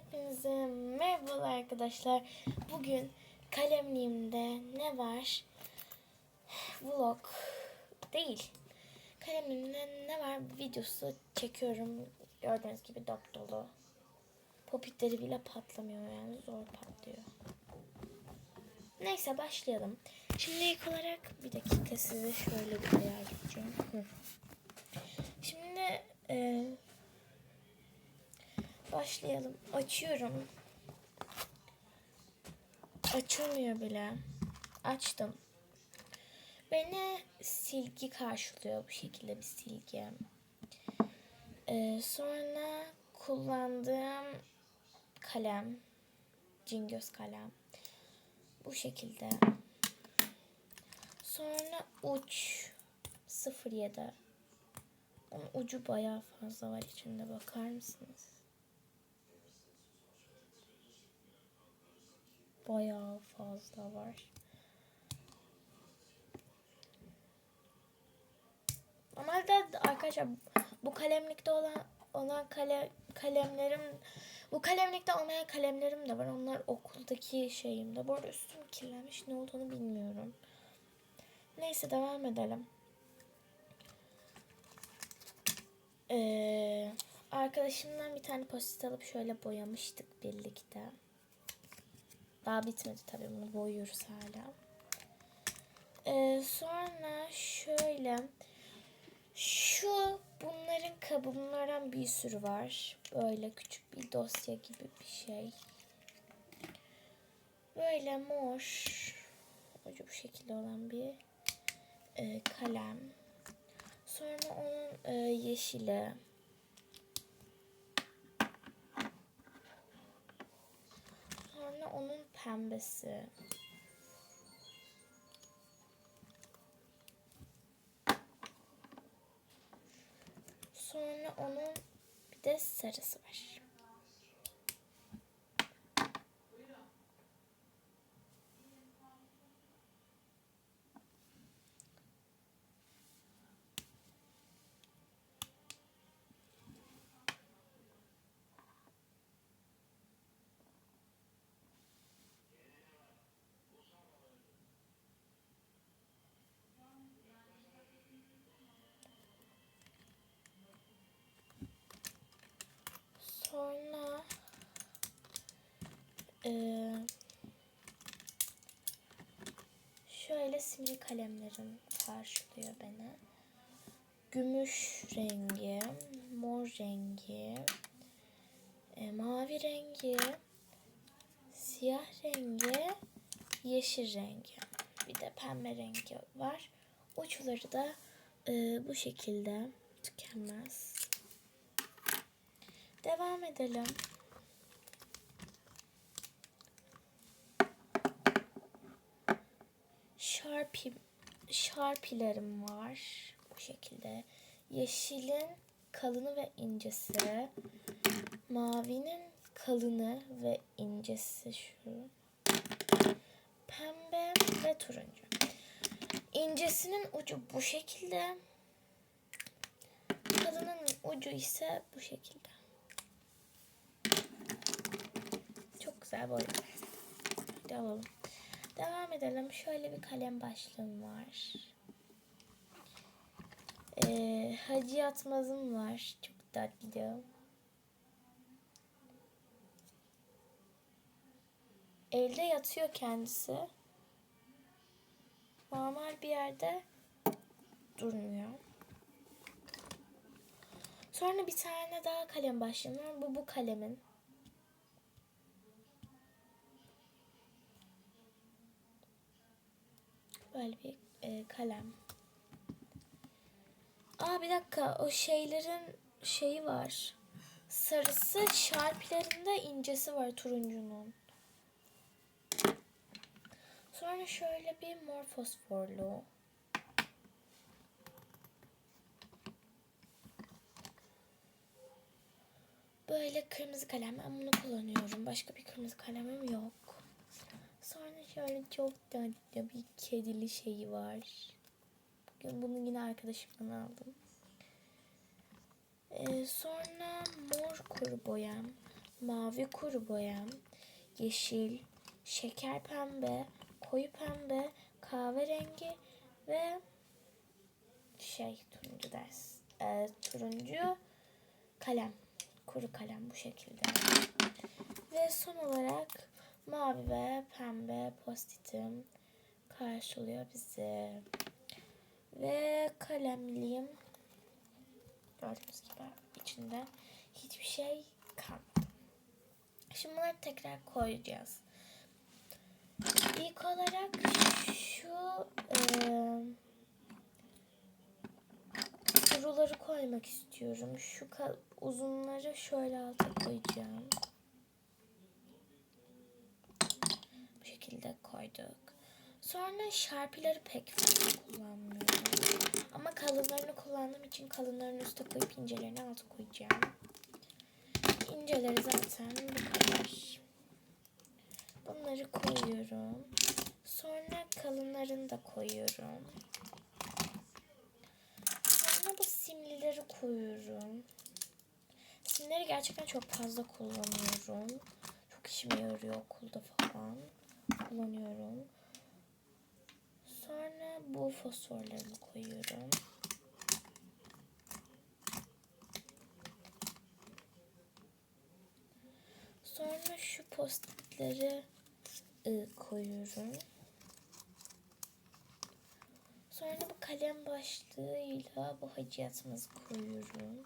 Hepinize merhabalar arkadaşlar. Bugün kalemliğimde ne var? Vlog değil. Kalemliğimde ne var videosu çekiyorum. Gördüğünüz gibi dop dolu. Popitleri bile patlamıyor yani zor patlıyor. Neyse başlayalım. Şimdi ilk olarak bir dakika size şöyle bir. Hı. Şimdi e, başlayalım. Açıyorum. Açılmıyor bile. Açtım. Beni silgi karşılıyor bu şekilde bir silgi. Ee, sonra kullandığım kalem, cingöz kalem. Bu şekilde. Sonra uç 07. Onun ucu bayağı fazla var içinde bakar mısınız? Bayağı fazla var. Normalde arkadaşlar bu kalemlikte olan olan kale, kalemlerim bu kalemlikte olmayan kalemlerim de var. Onlar okuldaki şeyimde. Bu arada üstüm kirlenmiş. Ne olduğunu bilmiyorum. Neyse devam edelim. Ee, arkadaşımdan bir tane post alıp şöyle boyamıştık birlikte. Daha bitmedi tabii bunu boyuyoruz hala. Ee, sonra şöyle şu bunların kabı bunlardan bir sürü var. Böyle küçük bir dosya gibi bir şey. Böyle mor ucu bu şekilde olan bir e, kalem. Sonra onun e, yeşili. Sonra onun pembesi. Sonra onun bir de sarısı var. Sonra eee, simli kalemlerim karşılıyor beni. Gümüş rengi, mor rengi, e, mavi rengi, siyah rengi, yeşil rengi. Bir de pembe rengi var. Uçları da e, bu şekilde tükenmez. Devam edelim. Sharpie, Sharpie'lerim var. Bu şekilde. Yeşilin kalını ve incesi. Mavinin kalını ve incesi şu. Pembe ve turuncu. İncesinin ucu bu şekilde. Kalının ucu ise bu şekilde. Çok güzel boyalar. Hadi alalım. Devam edelim. Şöyle bir kalem başlığım var. Ee, Hacı Yatmaz'ım var. Çok tatlı. Elde yatıyor kendisi. Normal bir yerde durmuyor. Sonra bir tane daha kalem başlığım var. Bu bu kalemin. Bir e, kalem. Aa bir dakika o şeylerin şeyi var. Sarısı şarplerinde incesi var turuncunun. Sonra şöyle bir mor fosforlu. Böyle kırmızı kalem. Ben bunu kullanıyorum. Başka bir kırmızı kalemim yok. Sonra şöyle çok tatlı bir kedili şeyi var. Bugün bunu yine arkadaşımdan aldım. Ee, sonra mor kuru boyam. mavi kuru boyam, yeşil, şeker pembe, koyu pembe, kahverengi ve şey turuncu ders. e, turuncu kalem. Kuru kalem bu şekilde. Ve son olarak mavi ve pembe postitim karşılıyor bizi. Ve kalemliğim gördüğünüz gibi içinde hiçbir şey kalmadı. Şimdi bunları tekrar koyacağız. İlk olarak şu eee kuruları koymak istiyorum. Şu uzunları şöyle alta koyacağım. Bu şekilde koyduk. Sonra şarpileri pek fazla kullanmıyorum. Ama kalınlarını kullandığım için kalınlarını üste koyup incelerini alta koyacağım. İnceleri zaten bu kadar. Bunları koyuyorum. Sonra kalınlarını da koyuyorum. Sonra bu simlileri koyuyorum. Simleri gerçekten çok fazla kullanıyorum. Çok işime yarıyor okulda falan. Kullanıyorum. Sonra bu fosforlarını koyuyorum. Sonra şu postitleri ı, koyuyorum. Sonra bu kalem başlığıyla bu haciyatımızı koyuyorum.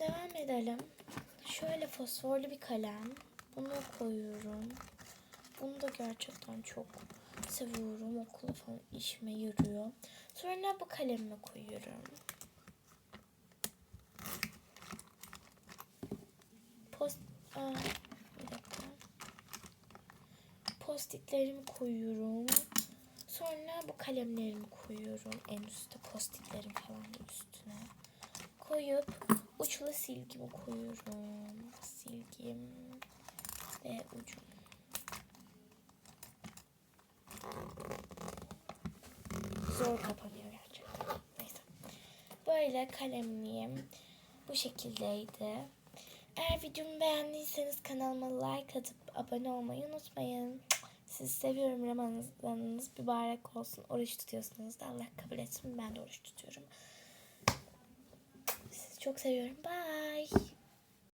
Devam edelim. Şöyle fosforlu bir kalem. Bunu koyuyorum. Bunu da gerçekten çok seviyorum. Okulda falan işime yarıyor. Sonra bu kalemimi koyuyorum. Post... Aa, bir dakika. Postitlerimi koyuyorum. Sonra bu kalemlerimi koyuyorum. En üstte postitlerim falan da üstüne. Koyup uçlu silgimi koyuyorum. Silgim ve ucum. Zor kapanıyor gerçekten. Neyse. Böyle kalemliğim bu şekildeydi. Eğer videomu beğendiyseniz kanalıma like atıp abone olmayı unutmayın. Sizi seviyorum. Ramazanınız mübarek olsun. Oruç tutuyorsunuz da Allah kabul etsin. Ben de oruç tutuyorum. Çok seviyorum. Bye.